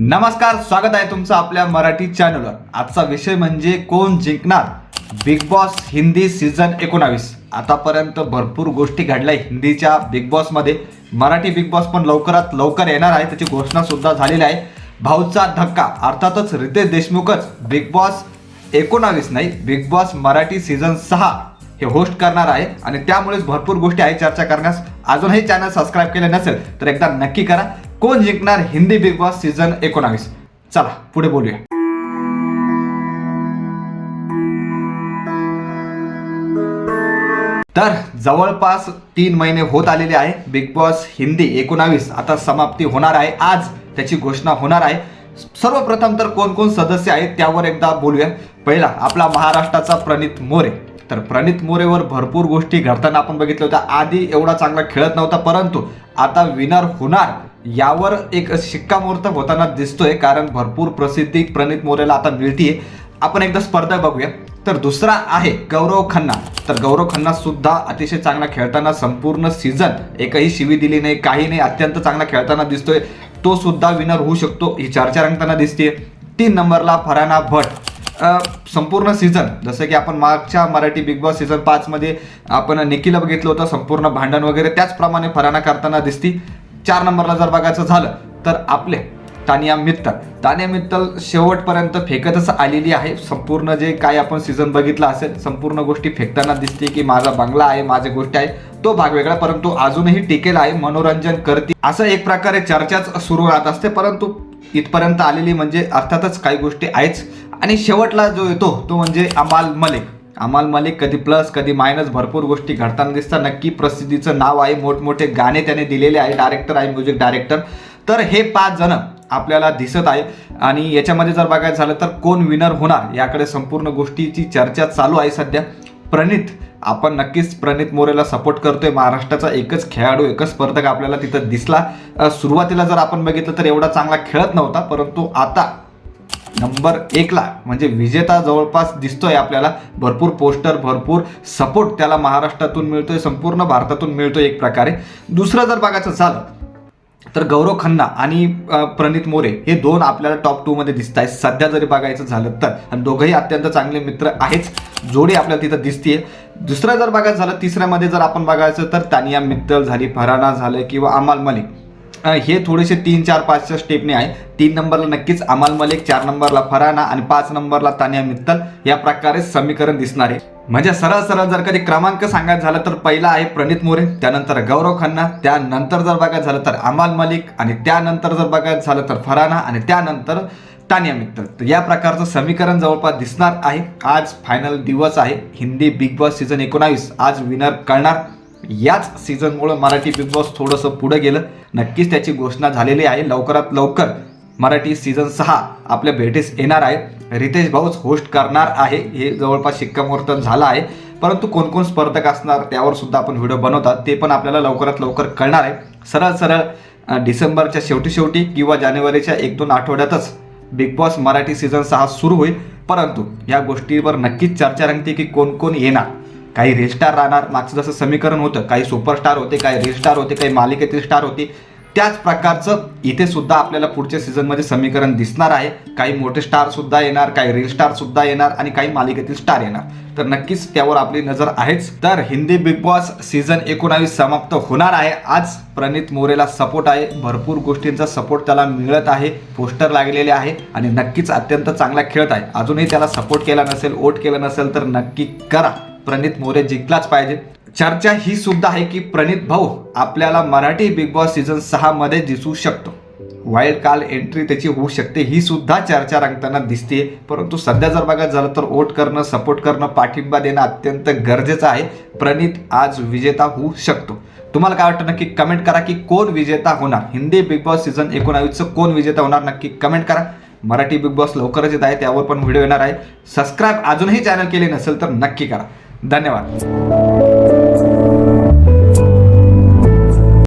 नमस्कार स्वागत आहे तुमचं आपल्या मराठी चॅनलवर आजचा विषय म्हणजे कोण जिंकणार? बिग बॉस हिंदी सीझन एकोणावीस. आतापर्यंत भरपूर गोष्टी घडल्या हिंदीच्या बिग बॉसमध्ये मराठी बिग बॉस पण लवकरात लवकर येणार आहे. त्याची घोषणा सुद्धा झालेली आहे. भाऊचा धक्का. अर्थातच रितेश देशमुखच बिग बॉस एकोणावीस नाही बिग बॉस मराठी सीझन सहा हे होस्ट करणार आहे. आणि त्यामुळेच भरपूर गोष्टी आहे चर्चा करण्यास. अजूनही चॅनल सबस्क्राईब केले नसेल तर एकदा नक्की करा. कोण जिंकणार हिंदी बिग बॉस सीझन एकोणावीस? चला पुढे बोलूया. तर जवळपास तीन महिने होत आलेले आहे बिग बॉस हिंदी एकोणावीस. आता समाप्ती होणार आहे. आज त्याची घोषणा होणार आहे. सर्वप्रथम तर कोण कोण सदस्य आहेत त्यावर एकदा बोलूया. पहिला आपला महाराष्ट्राचा प्रणित मोरे. तर प्रणित मोरेवर भरपूर गोष्टी घडताना आपण बघितल्या होत्या. आधी एवढा चांगला खेळत नव्हता परंतु आता विनर होणार यावर एक शिक्कामोर्तब होताना दिसतोय कारण भरपूर प्रसिद्धी प्रणित मोरेला आता मिळतीये. आपण एकदा स्पर्धा बघूया. तर दुसरा आहे गौरव खन्ना. तर गौरव खन्ना सुद्धा अतिशय चांगला खेळताना संपूर्ण सीझन एकही शिवी दिली नाही काही नाही अत्यंत चांगला खेळताना दिसतोय. तो सुद्धा विनर होऊ शकतो ही चर्चा रंगताना दिसते तीन नंबरला फराना भट संपूर्ण सीझन जसं की आपण मागच्या मराठी बिग बॉस सीझन पाचमध्ये आपण निखिला बघितलं होतं संपूर्ण भांडण वगैरे त्याचप्रमाणे फराना करताना दिसती. चार नंबरला जर बघायचं झालं तर आपले तानिया मित्तल. तानिया मित्तल शेवटपर्यंत फेकतच आलेली आहे. संपूर्ण जे काय आपण सीझन बघितलं असेल संपूर्ण गोष्टी फेकताना दिसते की माझा बंगला आहे माझी गोष्टी आहे. तो भाग वेगळा परंतु अजूनही टिकेल आहे मनोरंजन करते. असं एक प्रकारे चर्चाच सुरू राहत असते परंतु इथपर्यंत आलेली म्हणजे अर्थातच काही गोष्टी आहेच. आणि शेवटला जो येतो तो म्हणजे अमाल मलिक. अमाल मलिक कधी प्लस कधी मायनस भरपूर गोष्टी घडताना दिसतात. नक्की प्रसिद्धीचं नाव आहे. मोठमोठे गाणे त्याने दिलेले आहे. डायरेक्टर आहे म्युझिक डायरेक्टर तर हे पाच जण आपल्याला दिसत आहे. आणि याच्यामध्ये जर बघायचं झालं तर कोण विनर होणार? याकडे संपूर्ण गोष्टीची चर्चा चालू आहे सध्या. प्रणित आपण नक्कीच प्रणित मोरेला सपोर्ट करतोय. महाराष्ट्राचा एकच खेळाडू एकच स्पर्धक आपल्याला तिथं दिसला. सुरुवातीला जर आपण बघितलं तर एवढा चांगला खेळत नव्हता. परंतु आता नंबर एकला म्हणजे विजेता जवळपास दिसतोय आपल्याला. भरपूर पोस्टर भरपूर सपोर्ट त्याला महाराष्ट्रातून मिळतोय संपूर्ण भारतातून मिळतोय एक प्रकारे. दुसरं जर बघायचं झालं तर गौरव खन्ना आणि प्रणित मोरे हे दोन आपल्याला टॉप टू मध्ये दिसत आहेत सध्या जरी बघायचं झालं तर. आणि दोघंही अत्यंत चांगले मित्र आहेच जोडी आपल्याला तिथं दिसतीये. दुसरं जर बघायचं झालं तिसऱ्यामध्ये जर आपण बघायचं तर तानिया मित्तल झाली फराना झालं किंवा अमाल मलिक. हे थोडेसे तीन चार पाचच्या स्टेपने आहे. तीन नंबरला नक्कीच अमाल मलिक चार नंबरला फराना आणि पाच नंबरला तानिया मित्तल या प्रकारे समीकरण दिसणार आहे. म्हणजे सरळ सरळ जर कधी क्रमांक सांगायचं झालं तर पहिला आहे प्रणित मोरे त्यानंतर गौरव खन्ना त्यानंतर जर बघायचं झालं तर अमाल मलिक आणि त्यानंतर जर बघायचं झालं तर फराना आणि त्यानंतर तानिया मित्तल. तर या प्रकारचं समीकरण जवळपास दिसणार आहे. आज फायनल दिवस आहे. हिंदी बिग बॉस सीझन एकोणावीस. आज विनर कळणार. याच सीझनमुळं मराठी बिग बॉस थोडंसं पुढं गेलं. नक्कीच त्याची घोषणा झालेली आहे. लवकरात लवकर मराठी सीझन सहा आपल्या भेटीस येणार आहे. रितेश भाऊच होस्ट करणार आहे. हे जवळपास शिक्कामोर्तब झालं आहे. परंतु कोण कोण स्पर्धक असणार त्यावर सुद्धा आपण व्हिडिओ बनवतात. ते पण आपल्याला लवकरात लवकर कळणार आहे. सरळ सरळ डिसेंबरच्या शेवटी शेवटी किंवा जानेवारीच्या एक दोन आठवड्यातच बिग बॉस मराठी सीझन सहा सुरू होईल. परंतु या गोष्टीवर नक्कीच चर्चा रंगते की कोण कोण येणार. काही रील स्टार राहणार. मागचं जसं समीकरण होतं काही सुपरस्टार होते काही रील स्टार होते काही मालिकेतील स्टार होते. त्याच प्रकारचं इथे सुद्धा आपल्याला पुढच्या सीझनमध्ये समीकरण दिसणार आहे. काही मोठे स्टार सुद्धा येणार काही रील स्टार सुद्धा येणार आणि काही मालिकेतील स्टार येणार. तर नक्कीच त्यावर आपली नजर आहेच. तर हिंदी बिग बॉस सीझन एकोणावीस समाप्त होणार आहे. आज प्रणित मोरेला सपोर्ट आहे. भरपूर गोष्टींचा सपोर्ट त्याला मिळत आहे. पोस्टर लागलेले आहे आणि नक्कीच अत्यंत चांगला खेळत आहे. अजूनही त्याला सपोर्ट केला नसेल वोट केलं नसेल तर नक्की करा. प्रणित मोरे जिंकलाच पाहिजे. चर्चा ही सुद्धा आहे की प्रणित भाऊ आपल्याला मराठी बिग बॉस सीझन सहा मध्ये दिसू शकतो. वाईल्ड काल एंट्री त्याची होऊ शकते ही सुद्धा चर्चा रंगताना दिसते परंतु सध्या जर बघायचं झालं तर वोट करणं सपोर्ट करणं पाठिंबा देणं अत्यंत गरजेचं आहे. प्रणित आज विजेता होऊ शकतो. तुम्हाला काय वाटतं नक्की कमेंट करा की कोण विजेता होणार? हिंदी बिग बॉस सीझन एकोणावीसचं कोण विजेता होणार? नक्की कमेंट करा. मराठी बिग बॉस लवकरच येत आहे त्यावर पण व्हिडिओ येणार आहे. सबस्क्राईब अजूनही चॅनल केले नसेल तर नक्की करा. धन्यवाद.